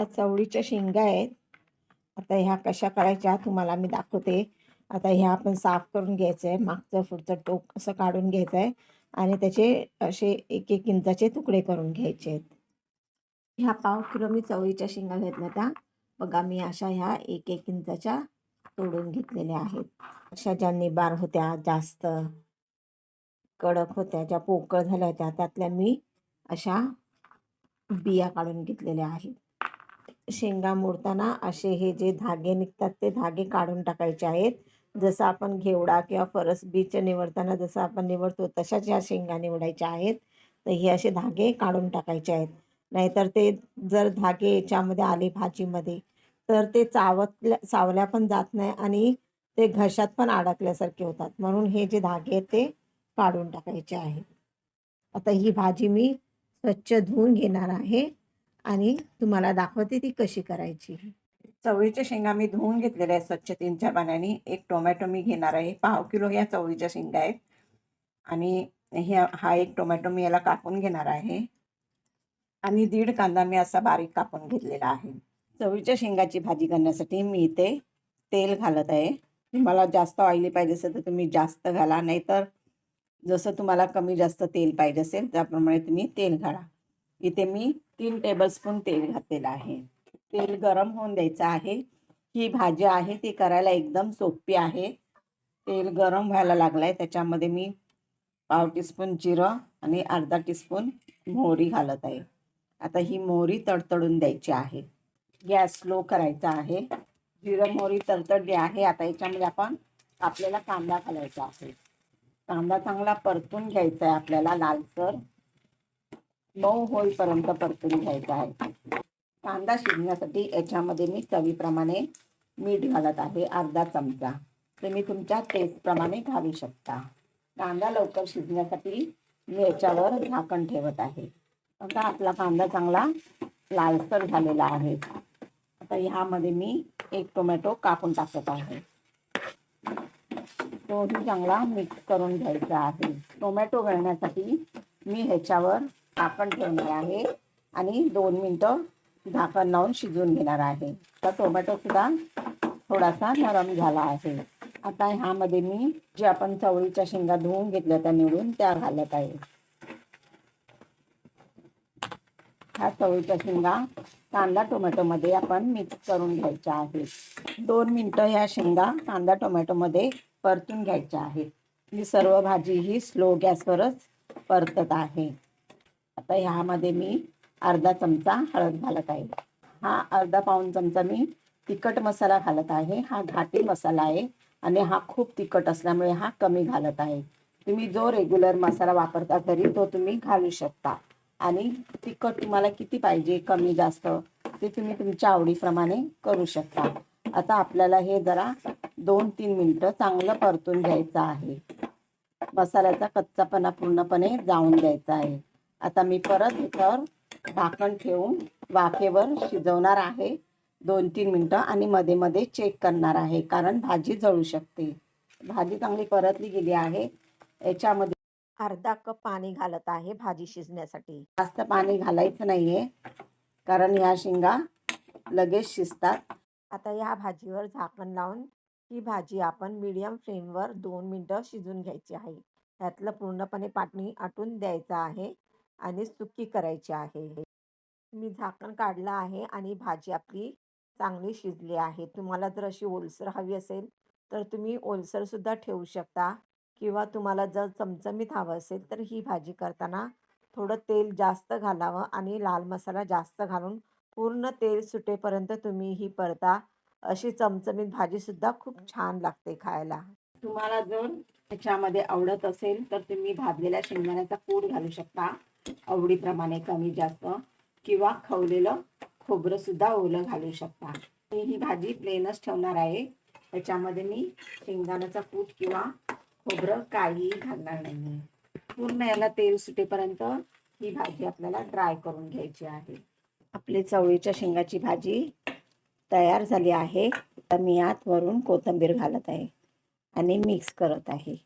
ह्या चवळीच्या शेंगा आहेत. आता ह्या कशा करायच्या तुम्हाला मी दाखवते. आता ह्या आपण साफ करून घ्यायचं आहे मागचं पुढचं टोक असं काढून घ्यायचं आहे आणि त्याचे असे एक एक इंचाचे तुकडे करून घ्यायचे आहेत. ह्या पाव किलो मी चवळीच्या शेंगा घेतल्या त्या बघा मी अशा ह्या एक एक इंचाच्या तोडून घेतलेल्या आहेत. अशा ज्या निबार होत्या जास्त कडक होत्या ज्या पोकळ झाल्या होत्या त्यातल्या मी अशा बिया काढून घेतलेल्या आहेत. शेंगा मोडताना असे हे जे धागे निघतात ते धागे काढून टाकायचे आहेत. जसं आपण घेवडा किंवा फरस बीच निवडताना जसं आपण निवडतो तशाच ह्या शेंगा निवडायच्या आहेत. तर हे असे धागे काढून टाकायचे आहेत. नाहीतर ते जर धागे याच्यामध्ये आले भाजीमध्ये तर ते चावतल्या चावल्या पण जात नाही आणि ते घशात पण अडकल्यासारखे होतात. म्हणून हे जे धागे आहेत ते काढून टाकायचे आहेत. आता ही भाजी मी स्वच्छ धुवून घेणार आहे. आणि तुम्हाला दाखवते ती कशी करायची. चवळीच्या शेंगा मी धुवून घेतलेल्या आहेत स्वच्छ तीन चार पाण्याने. एक टोमॅटो मी घेणार आहे. पाव किलो या चवळीच्या शेंगा आहेत. आणि ह्या हा एक टोमॅटो मी याला कापून घेणार आहे. आणि दीड कांदा मी असा बारीक कापून घेतलेला आहे. चवळीच्या शेंगाची भाजी करण्यासाठी मी इथे तेल घालत आहे. तुम्हाला जास्त ऑइली पाहिजे असेल तर तुम्ही जास्त घाला. नाहीतर जसं तुम्हाला कमी जास्त तेल पाहिजे असेल त्याप्रमाणे तुम्ही तेल घाला. इथे मी तीन टेबलस्पून तेल घातलेलं आहे. तेल गरम होऊन द्यायचं आहे. ही भाजी आहे ती करायला एकदम सोपी आहे. तेल गरम व्हायला लागलं आहे त्याच्यामध्ये मी पाव टीस्पून जिरं आणि अर्धा टीस्पून मोहरी घालत आहे. आता ही मोहरी तडतडून द्यायची आहे. गॅस स्लो करायचा आहे. जिरं मोहरी तडतडली आहे. आता याच्यामध्ये आपण आपल्याला कांदा घालायचा आहे. कांदा चांगला परतून घ्यायचा आहे आपल्याला लालसर. मऊ होईपर्यंत परतून घ्यायचा आहे. कांदा शिजण्यासाठी याच्यामध्ये मी चवीप्रमाणे मीठ घालत आहे अर्धा चमचा. तुम्ही तुमच्या टेस्टप्रमाणे घालू शकता. कांदा लवकर शिजण्यासाठी मी याच्यावर झाकण ठेवत आहे. आता आपला कांदा चांगला लालसर झालेला आहे. आता ह्यामध्ये मी एक टोमॅटो कापून टाकत आहे. तोही चांगला मिक्स करून घ्यायचा आहे. टोमॅटो घालण्यासाठी मी ह्याच्यावर झाकण ठेवणार आहे. आणि दोन मिनटं झाकण लावून शिजवून घेणार आहे. तर टोमॅटो सुद्धा थोडासा नरम झाला आहे. आता ह्यामध्ये मी जे आपण चवळीच्या शेंगा धुवून घेतल्या त्या निवडून त्या घालत आहे. ह्या चवळीच्या शेंगा कांदा टोमॅटोमध्ये आपण मिक्स करून घ्यायच्या आहेत. दोन मिनटं ह्या शेंगा कांदा टोमॅटोमध्ये परतून घ्यायच्या आहेत. ही सर्व भाजी ही स्लो गॅसवरच परतत आहे. आता ह्यामध्ये मी अर्धा चमचा हळद घालत आहे. हा अर्धा पाऊन चमचा मी तिखट मसाला घालत आहे. हा घाटी मसाला आहे आणि हा खूप तिखट असल्यामुळे हा कमी घालत आहे. तुम्ही जो रेग्युलर मसाला वापरता घरी तो तुम्ही घालू शकता. आणि तिखट तुम्हाला किती पाहिजे कमी जास्त ते तुम्ही तुमच्या आवडीप्रमाणे करू शकता. आता आपल्याला हे जरा दोन तीन मिनटं चांगलं परतून घ्यायचं आहे. मसाल्याचा कच्चापणा पूर्णपणे जाऊन द्यायचा आहे. आता मी परत ह्याच्यावर झाकण ठेवून वाफेवर शिजवणार आहे. दोन तीन मिनटं आणि मध्ये मध्ये चेक करणार आहे कारण भाजी जळू शकते. भाजी चांगली परतली गेली आहे. याच्यामध्ये अर्धा कप पाणी घालत आहे भाजी शिजण्यासाठी. जास्त पाणी घालायचं नाहीये कारण ह्या शेंगा लगेच शिजतात. आता या भाजीवर झाकण लावून ही भाजी आपण मीडियम फ्लेमवर दोन मिनटं शिजून घ्यायची आहे. त्यातलं पूर्णपणे पाणी आटून द्यायचं आहे. आणि सुकी करायची आहे मी झाकण काढलं आहे आणि भाजी आपली चांगली शिजली आहे. तुम्हाला जर अशी ओलसर हवी असेल तर तुम्ही ओलसरसुद्धा ठेवू शकता किंवा तुम्हाला जर चमचमीत हवं असेल तर ही भाजी करताना थोडं तेल जास्त घालावं आणि लाल मसाला जास्त घालून पूर्ण तेल सुटेपर्यंत तुम्ही ही परता. अशी चमचमीत भाजीसुद्धा खूप छान लागते खायला. तुम्हाला जर त्याच्यामध्ये आवडत असेल तर तुम्ही भाजलेल्या शेंगदाण्याचा पूड घालू शकता. आवडीप्रमाणे कमी जास्त किंवा खवलेलं खोबरं सुद्धा ओलं घालू शकता. मी ही भाजी प्लेनच ठेवणार आहे. त्याच्यामध्ये मी शेंगदाण्याचा कूट किंवा खोबरं काही घालणार नाही पूर्ण याला तेल सुटेपर्यंत ही भाजी आपल्याला ड्राय करून घ्यायची आहे. आपली चवळीच्या शेंगाची भाजी तयार झाली आहे. तर मी आत वरून कोथिंबीर घालत आहे आणि मिक्स करत आहे.